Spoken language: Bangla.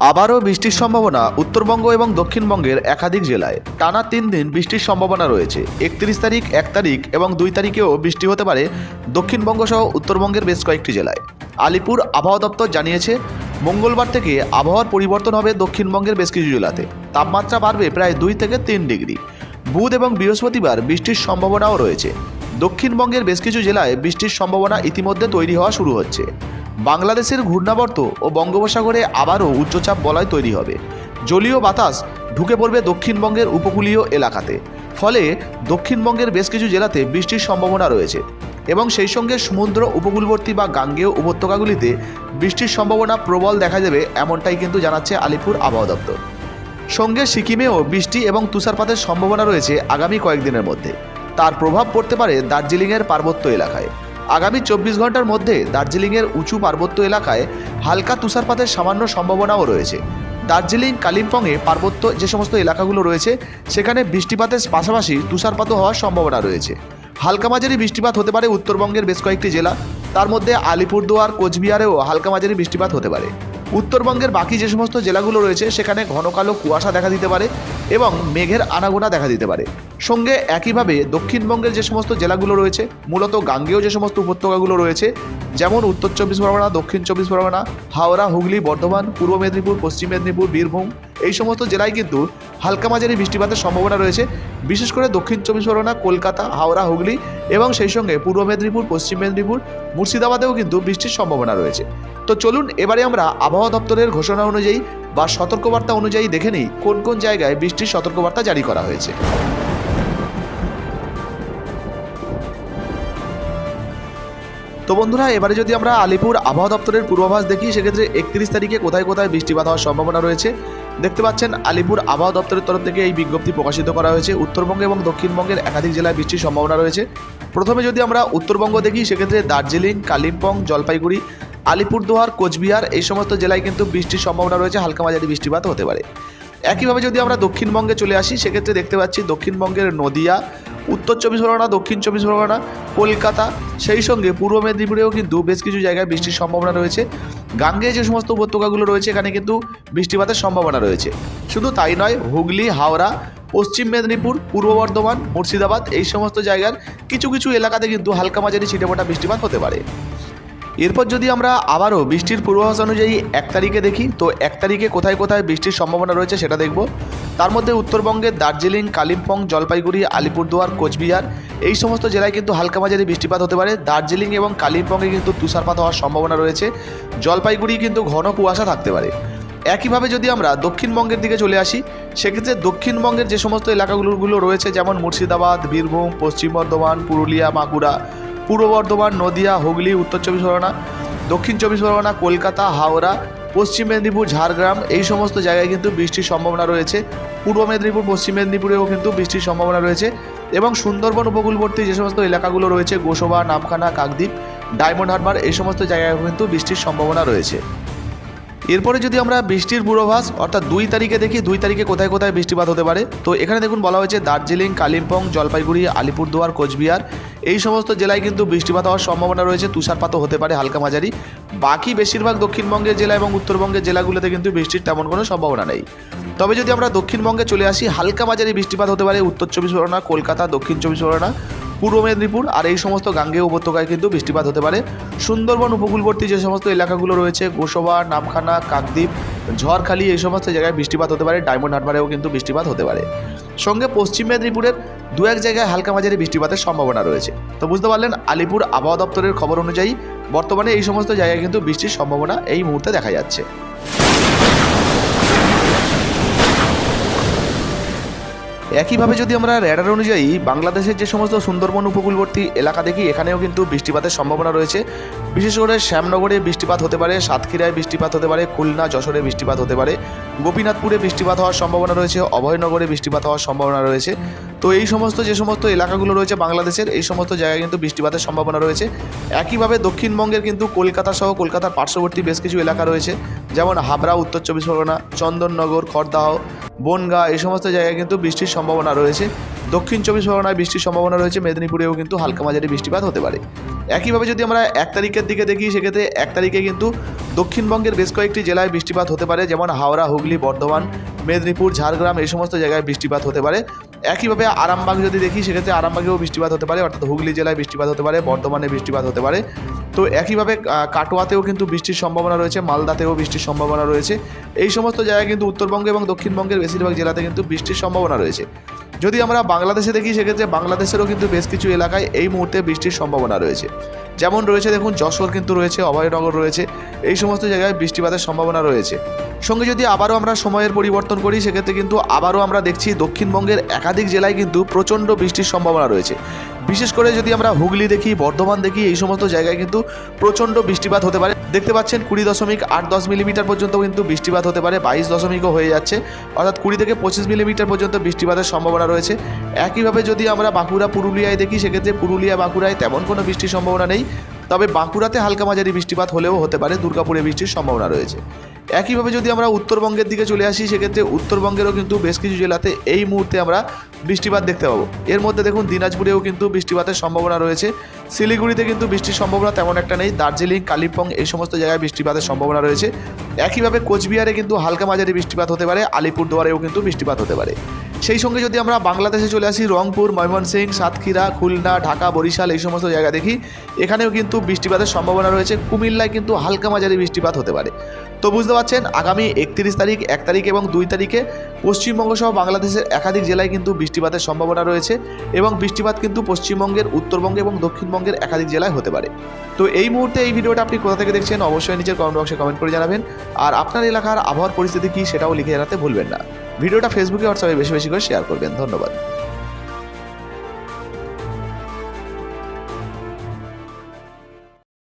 আবারও বৃষ্টির সম্ভাবনা উত্তরবঙ্গ এবং দক্ষিণবঙ্গের একাধিক জেলায়। টানা তিন দিন বৃষ্টির সম্ভাবনা রয়েছে। একত্রিশ তারিখ, এক তারিখ এবং দুই তারিখেও বৃষ্টি হতে পারে দক্ষিণবঙ্গ সহ উত্তরবঙ্গের বেশ কয়েকটি জেলায়। আলিপুর আবহাওয়া দপ্তর জানিয়েছে, মঙ্গলবার থেকে আবহাওয়ার পরিবর্তন হবে দক্ষিণবঙ্গের বেশ কিছু জেলাতে। তাপমাত্রা বাড়বে প্রায় দুই থেকে তিন ডিগ্রি। বুধ এবং বৃহস্পতিবার বৃষ্টির সম্ভাবনাও রয়েছে। দক্ষিণবঙ্গের বেশ কিছু জেলায় বৃষ্টির সম্ভাবনা ইতিমধ্যে তৈরি হওয়া শুরু হচ্ছে। বাংলাদেশের ঘূর্ণাবর্ত ও বঙ্গোপসাগরে আবারও উচ্চচাপ বলয় তৈরি হবে। জলীয় বাতাস ঢুকে পড়বে দক্ষিণবঙ্গের উপকূলীয় এলাকাতে। ফলে দক্ষিণবঙ্গের বেশ কিছু জেলাতে বৃষ্টির সম্ভাবনা রয়েছে এবং সেই সঙ্গে সমুদ্র উপকূলবর্তী বা গাঙ্গেয় উপত্যকাগুলিতে বৃষ্টির সম্ভাবনা প্রবল দেখা যাবে এমনটাই কিন্তু জানাচ্ছে আলিপুর আবহাওয়া দপ্তর। সঙ্গে সিকিমেও বৃষ্টি এবং তুষারপাতের সম্ভাবনা রয়েছে আগামী কয়েকদিনের মধ্যে। তার প্রভাব পড়তে পারে দার্জিলিংয়ের পার্বত্য এলাকায়। আগামী চব্বিশ ঘণ্টার মধ্যে দার্জিলিংয়ের উঁচু পার্বত্য এলাকায় হালকা তুষারপাতের সামান্য সম্ভাবনাও রয়েছে। দার্জিলিং, কালিম্পংয়ে পার্বত্য যে সমস্ত এলাকাগুলো রয়েছে, সেখানে বৃষ্টিপাতের পাশাপাশি তুষারপাতও হওয়ার সম্ভাবনা রয়েছে। হালকা মাঝারি বৃষ্টিপাত হতে পারে উত্তরবঙ্গের বেশ কয়েকটি জেলা। তার মধ্যে আলিপুরদুয়ার, কোচবিহারেও হালকা মাঝারি বৃষ্টিপাত হতে পারে। উত্তরবঙ্গের বাকি যে সমস্ত জেলাগুলো রয়েছে, সেখানে ঘন কালো কুয়াশা দেখা দিতে পারে এবং মেঘের আনাগোনা দেখা দিতে পারে। সঙ্গে একইভাবে দক্ষিণবঙ্গের যে সমস্ত জেলাগুলো রয়েছে, মূলত গাঙ্গেয় যে সমস্ত উপত্যকাগুলো রয়েছে, যেমন উত্তর চব্বিশ পরগনা, দক্ষিণ চব্বিশ পরগনা, হাওড়া, হুগলি, বর্ধমান, পূর্ব মেদিনীপুর, পশ্চিম মেদিনীপুর, বীরভূম এই সমস্ত জেলায় কিন্তু হালকা মাঝারি বৃষ্টিপাতের সম্ভাবনা রয়েছে। বিশেষ করে দক্ষিণ চব্বিশ পরগনা, কলকাতা, হাওড়া, হুগলি এবং সেই সঙ্গে পূর্ব মেদিনীপুর, পশ্চিম মেদিনীপুর, মুর্শিদাবাদেও কিন্তু বৃষ্টির সম্ভাবনা রয়েছে। তো চলুন এবারে আমরা আবহাওয়া দপ্তরের ঘোষণা অনুযায়ী বা সতর্কবার্তা অনুযায়ী দেখে নিই কোন কোন জায়গায় বৃষ্টির সতর্কবার্তা জারি করা হয়েছে। তো বন্ধুরা, এবারে যদি আমরা আলিপুর আবহাওয়া দপ্তরের পূর্বাভাস দেখি, সেক্ষেত্রে একত্রিশ তারিখে কোথায় কোথায় বৃষ্টিপাত হওয়ার সম্ভাবনা রয়েছে। দেখতে পাচ্ছেন আলিপুর আবহাওয়া দপ্তরের তরফ থেকে এই বিজ্ঞপ্তি প্রকাশিত করা হয়েছে। উত্তরবঙ্গ এবং দক্ষিণবঙ্গের একাধিক জেলায় বৃষ্টির সম্ভাবনা রয়েছে। প্রথমে যদি আমরা উত্তরবঙ্গ দেখি, সেক্ষেত্রে দার্জিলিং, কালিম্পং, জলপাইগুড়ি, আলিপুরদুয়ার, কোচবিহার এই সমস্ত জেলায় কিন্তু বৃষ্টির সম্ভাবনা রয়েছে। হালকা মাঝারি বৃষ্টিপাত হতে পারে। একইভাবে যদি আমরা দক্ষিণবঙ্গে চলে আসি, সেক্ষেত্রে দেখতে পাচ্ছি দক্ষিণবঙ্গের নদিয়া উত্তর চব্বিশ পরগনা, দক্ষিণ চব্বিশ পরগনা, কলকাতা, সেই সঙ্গে পূর্ব মেদিনীপুরেও কিন্তু বেশ কিছু জায়গায় বৃষ্টির সম্ভাবনা রয়েছে। গাঙ্গে যে সমস্ত উপত্যকাগুলো রয়েছে, এখানে কিন্তু বৃষ্টিপাতের সম্ভাবনা রয়েছে। শুধু তাই নয়, হুগলি, হাওড়া, পশ্চিম মেদিনীপুর, পূর্ব বর্ধমান, মুর্শিদাবাদ, এই সমস্ত জায়গার কিছু কিছু এলাকাতে কিন্তু হালকা মাঝারি ছিটেফোঁটা বৃষ্টিপাত হতে পারে। এরপর যদি আমরা আবারও বৃষ্টির পূর্বাভাস অনুযায়ী এক তারিখে দেখি, তো এক তারিখে কোথায় কোথায় বৃষ্টির সম্ভাবনা রয়েছে সেটা দেখব। তার মধ্যে উত্তরবঙ্গের দার্জিলিং, কালিম্পং, জলপাইগুড়ি, আলিপুরদুয়ার, কোচবিহার, এই সমস্ত জেলায় কিন্তু হালকা মাঝারি বৃষ্টিপাত হতে পারে। দার্জিলিং এবং কালিম্পংয়ে কিন্তু তুষারপাত হওয়ার সম্ভাবনা রয়েছে। জলপাইগুড়ি কিন্তু ঘন কুয়াশা থাকতে পারে। একইভাবে যদি আমরা দক্ষিণবঙ্গের দিকে চলে আসি, সেক্ষেত্রে দক্ষিণবঙ্গের যে সমস্ত এলাকাগুলোগুলো রয়েছে, যেমন মুর্শিদাবাদ, বীরভূম, পশ্চিম বর্ধমান, পুরুলিয়া বাঁকুড়া পূর্ব বর্ধমান, নদিয়া, হুগলি, উত্তর চব্বিশ পরগনা, দক্ষিণ চব্বিশ পরগনা, কলকাতা, হাওড়া পশ্চিম মেদিনীপুর, ঝাড়গ্রাম, এই সমস্ত জায়গায় কিন্তু বৃষ্টির সম্ভাবনা রয়েছে। পূর্ব মেদিনীপুর, পশ্চিম মেদিনীপুরেও কিন্তু বৃষ্টির সম্ভাবনা রয়েছে এবং সুন্দরবন উপকূলবর্তী যে সমস্ত এলাকাগুলো রয়েছে, গোসবা, নামখানা, কাকদ্বীপ, ডায়মন্ড হারবার, এই সমস্ত জায়গায় কিন্তু বৃষ্টির সম্ভাবনা রয়েছে। এরপরে যদি আমরা বৃষ্টির পূর্বাভাস, অর্থাৎ দুই তারিখে দেখি, দুই তারিখে কোথায় কোথায় বৃষ্টিপাত হতে পারে, তো এখানে দেখুন বলা হয়েছে দার্জিলিং, কালিম্পং, জলপাইগুড়ি, আলিপুরদুয়ার, কোচবিহার, এই সমস্ত জেলায় কিন্তু বৃষ্টিপাত হওয়ার সম্ভাবনা রয়েছে, তুষারপাতও হতে পারে হালকা মাঝারি। বাকি বেশিরভাগ দক্ষিণবঙ্গের জেলা এবং উত্তরবঙ্গের জেলাগুলোতে কিন্তু বৃষ্টির তেমন কোনো সম্ভাবনা নেই। তবে যদি আমরা দক্ষিণবঙ্গে চলে আসি, হালকা মাঝারি বৃষ্টিপাত হতে পারে উত্তর চব্বিশ পরগনা, কলকাতা, দক্ষিণ চব্বিশ পরগনা পূর্ব মেদিনীপুর আর এই সমস্ত গাঙ্গেয় উপত্যকায় কিন্তু বৃষ্টিপাত হতে পারে। সুন্দরবন উপকূলবর্তী যে সমস্ত এলাকাগুলো রয়েছে, গোসবা, নামখানা, কাকদ্বীপ, ঝড়খালি, এই সমস্ত জায়গায় বৃষ্টিপাত হতে পারে। ডায়মন্ড হারবারেও কিন্তু বৃষ্টিপাত হতে পারে। সঙ্গে পশ্চিম মেদিনীপুরের দু এক জায়গায় হালকা মাঝারি বৃষ্টিপাতের সম্ভাবনা রয়েছে। তো বুঝতে পারলেন, আলিপুর আবহাওয়া দপ্তরের খবর অনুযায়ী বর্তমানে এই সমস্ত জায়গায় কিন্তু বৃষ্টির সম্ভাবনা এই মুহূর্তে দেখা যাচ্ছে। একইভাবে যদি আমরা র্যাডার অনুযায়ী বাংলাদেশের যে সমস্ত সুন্দরবন উপকূলবর্তী এলাকা দেখি, এখানেও কিন্তু বৃষ্টিপাতের সম্ভাবনা রয়েছে। বিশেষ করে শ্যামনগরে বৃষ্টিপাত হতে পারে, সাতক্ষীরায় বৃষ্টিপাত হতে পারে, খুলনা, যশোরে বৃষ্টিপাত হতে পারে, গোপীনাথপুরে বৃষ্টিপাত হওয়ার সম্ভাবনা রয়েছে, অভয়নগরে বৃষ্টিপাত হওয়ার সম্ভাবনা রয়েছে। তো এই সমস্ত, যে সমস্ত এলাকাগুলো রয়েছে বাংলাদেশের, এই সমস্ত জায়গায় কিন্তু বৃষ্টিপাতের সম্ভাবনা রয়েছে। একইভাবে দক্ষিণবঙ্গের কিন্তু কলকাতা সহ কলকাতার পার্শ্ববর্তী বেশ কিছু এলাকা রয়েছে, যেমন হাবড়া, উত্তর চব্বিশ পরগনা, চন্দননগর খড়দাহ বনগা, এই সমস্ত জায়গায় কিন্তু বৃষ্টির সম্ভাবনা রয়েছে। দক্ষিণ চব্বিশ পরগনায় বৃষ্টির সম্ভাবনা রয়েছে, মেদিনীপুরেও কিন্তু হালকা মাঝারি বৃষ্টিপাত হতে পারে। একইভাবে যদি আমরা এক তারিখের দিকে দেখি, সেক্ষেত্রে এক তারিখে কিন্তু দক্ষিণবঙ্গের বেশ কয়েকটি জেলায় বৃষ্টিপাত হতে পারে, যেমন হাওড়া, হুগলি, বর্ধমান, মেদিনীপুর, ঝাড়গ্রাম, এই সমস্ত জায়গায় বৃষ্টিপাত হতে পারে। একইভাবে আরামবাগ যদি দেখি, সেক্ষেত্রে আরামবাগেও বৃষ্টিপাত হতে পারে, অর্থাৎ হুগলি জেলায় বৃষ্টিপাত হতে পারে, বর্ধমানে বৃষ্টিপাত হতে পারে। তো একইভাবে কাটোয়াতেও কিন্তু বৃষ্টির সম্ভাবনা রয়েছে, মালদাতেও বৃষ্টির সম্ভাবনা রয়েছে। এই সমস্ত জায়গায় কিন্তু উত্তরবঙ্গ এবং দক্ষিণবঙ্গের বেশিরভাগ জেলাতে কিন্তু বৃষ্টির সম্ভাবনা রয়েছে। যদি আমরা বাংলাদেশে দেখি, সেক্ষেত্রে বাংলাদেশেরও কিন্তু বেশ কিছু এলাকায় এই মুহূর্তে বৃষ্টির সম্ভাবনা রয়েছে। যেমন রয়েছে, দেখুন, যশোর কিন্তু রয়েছে, অভয়নগর রয়েছে, এই সমস্ত জায়গায় বৃষ্টিপাতের সম্ভাবনা রয়েছে। সঙ্গে যদি আবারও আমরা সময়ের পরিবর্তন করি, সেক্ষেত্রে কিন্তু আবারও আমরা দেখছি দক্ষিণবঙ্গের একাধিক জেলায় কিন্তু প্রচণ্ড বৃষ্টির সম্ভাবনা রয়েছে। বিশেষ করে যদি আমরা হুগলি দেখি, বর্ধমান দেখি, এই সমস্ত জায়গায় কিন্তু প্রচণ্ড বৃষ্টিপাত হতে পারে। দেখতে পাচ্ছেন কুড়ি দশমিক আট দশ মিলিমিটার পর্যন্ত কিন্তু বৃষ্টিপাত হতে পারে, বাইশ দশমিকও হয়ে যাচ্ছে। অর্থাৎ কুড়ি থেকে পঁচিশ মিলিমিটার পর্যন্ত বৃষ্টিপাতের সম্ভাবনা রয়েছে। একইভাবে যদি আমরা বাঁকুড়া, পুরুলিয়ায় দেখি, সেক্ষেত্রে পুরুলিয়া, বাঁকুড়ায় তেমন কোনো বৃষ্টির সম্ভাবনা নেই। তবে বাঁকুড়াতে হালকা মাঝারি বৃষ্টিপাত হলেও হতে পারে, দুর্গাপুরে বৃষ্টির সম্ভাবনা রয়েছে। একইভাবে যদি আমরা উত্তরবঙ্গের দিকে চলে আসি, সেক্ষেত্রে উত্তরবঙ্গেরও কিন্তু বেশ কিছু জেলাতে এই মুহূর্তে আমরা বৃষ্টিপাত দেখতে পাবো। এর মধ্যে দেখুন, দিনাজপুরেও কিন্তু বৃষ্টিপাতের সম্ভাবনা রয়েছে। শিলিগুড়িতে কিন্তু বৃষ্টির সম্ভাবনা তেমন একটা নেই। দার্জিলিং, কালিম্পং এই সমস্ত জায়গায় বৃষ্টিপাতের সম্ভাবনা রয়েছে। একইভাবে কোচবিহারে কিন্তু হালকা মাঝারি বৃষ্টিপাত হতে পারে। আলিপুরদুয়ারেও কিন্তু বৃষ্টিপাত হতে পারে। সেই সঙ্গে যদি আমরা বাংলাদেশে চলে আসি, রংপুর, ময়মনসিংহ, সাতক্ষীরা, খুলনা, ঢাকা, বরিশাল, এই সমস্ত জায়গা দেখি, এখানেও কিন্তু বৃষ্টিপাতের সম্ভাবনা রয়েছে। কুমিল্লায় কিন্তু হালকা মাঝারি বৃষ্টিপাত হতে পারে। তো বুঝতে পারছেন, আগামী একত্রিশ তারিখ, এক তারিখ এবং দুই তারিখে পশ্চিমবঙ্গ সহ বাংলাদেশের একাধিক জেলায় কিন্তু বৃষ্টিপাতের সম্ভাবনা রয়েছে এবং বৃষ্টিপাত কিন্তু পশ্চিমবঙ্গের, উত্তরবঙ্গে এবং দক্ষিণবঙ্গের একাধিক জেলায় হতে পারে। তো এই মুহূর্তে এই ভিডিওটা আপনি কোথা থেকে দেখছেন, অবশ্যই নিচের কমেন্ট বক্সে কমেন্ট করে জানাবেন। আর আপনার এলাকার আবহাওয়ার পরিস্থিতি কী, সেটাও লিখে জানাতে ভুলবেন না। ভিডিওটা ফেসবুকে হোয়াটসঅ্যাপে বেশি বেশি করে শেয়ার করবেন। ধন্যবাদ।